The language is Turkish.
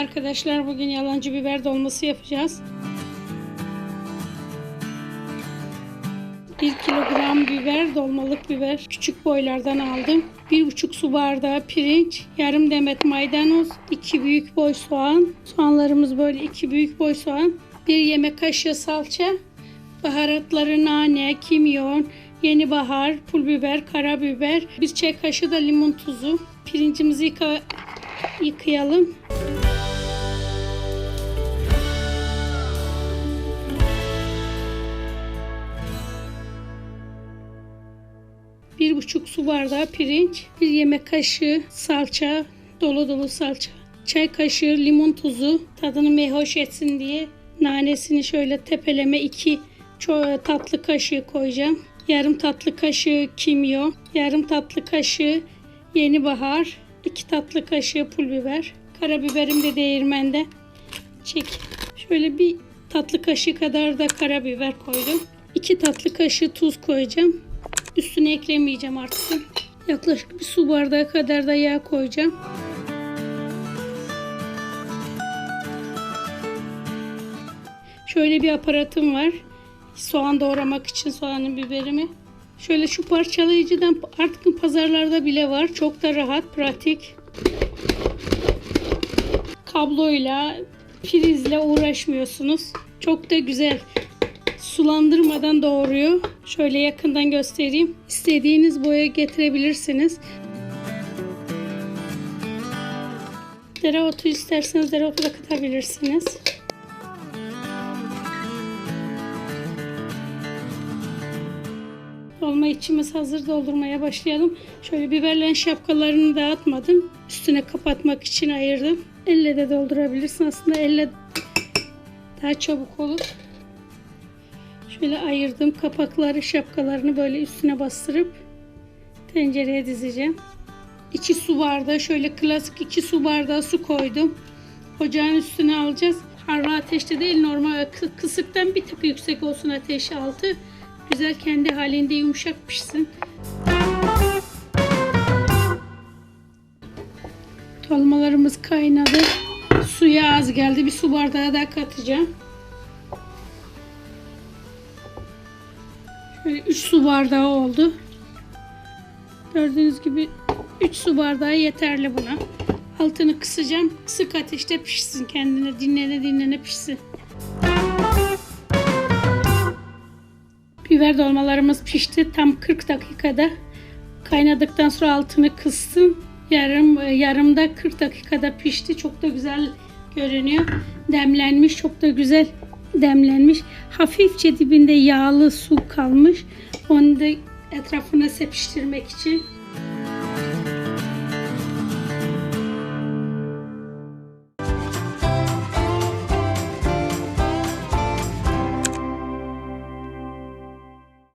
arkadaşlar. Bugün yalancı biber dolması yapacağız. 1 kilogram biber, dolmalık biber. Küçük boylardan aldım. 1,5 su bardağı pirinç, yarım demet maydanoz, 2 büyük boy soğan. Soğanlarımız böyle 2 büyük boy soğan. 1 yemek kaşığı salça. Baharatları nane, kimyon, yeni bahar, pul biber, karabiber. Bir çay kaşığı da limon tuzu. Pirincimizi yıka, yıkayalım. Bir buçuk su bardağı pirinç, bir yemek kaşığı salça, dolu dolu salça, çay kaşığı limon tuzu, tadını meyhoş etsin diye nanesini şöyle tepeleme iki ço- tatlı kaşığı koyacağım. Yarım tatlı kaşığı kimyon, yarım tatlı kaşığı yeni bahar, iki tatlı kaşığı pul biber, karabiberim de değirmende. Çek. Şöyle bir tatlı kaşığı kadar da karabiber koydum. İki tatlı kaşığı tuz koyacağım. Üstüne eklemeyeceğim artık. Yaklaşık bir su bardağı kadar da yağ koyacağım. Şöyle bir aparatım var. Soğan doğramak için soğanın biberimi. Şöyle şu parçalayıcıdan artık pazarlarda bile var. Çok da rahat, pratik. Kabloyla, prizle uğraşmıyorsunuz. Çok da güzel. Sulandırmadan doğruyor. Şöyle yakından göstereyim. İstediğiniz boya getirebilirsiniz. Dereotu isterseniz dereotu da katabilirsiniz. Dolma içimiz hazır doldurmaya başlayalım. Şöyle biberlerin şapkalarını dağıtmadım. Üstüne kapatmak için ayırdım. Elle de doldurabilirsin. Aslında elle daha çabuk olur. Şöyle ayırdım kapakları şapkalarını böyle üstüne bastırıp tencereye dizeceğim. 2 su bardağı şöyle klasik 2 su bardağı su koydum. Ocağın üstüne alacağız. Harlı ateşte değil normal kı- kısıktan bir tık yüksek olsun ateş altı. Güzel kendi halinde yumuşak pişsin. Dolmalarımız kaynadı. Suya az geldi. Bir su bardağı daha katacağım. 3 su bardağı oldu. Gördüğünüz gibi 3 su bardağı yeterli buna. Altını kısacağım. Kısık ateşte pişsin kendine dinlene dinlene pişsin. Biber dolmalarımız pişti. Tam 40 dakikada kaynadıktan sonra altını kıstım. Yarım yarımda 40 dakikada pişti. Çok da güzel görünüyor. Demlenmiş. Çok da güzel demlenmiş. Hafifçe dibinde yağlı su kalmış. Onu da etrafına sepiştirmek için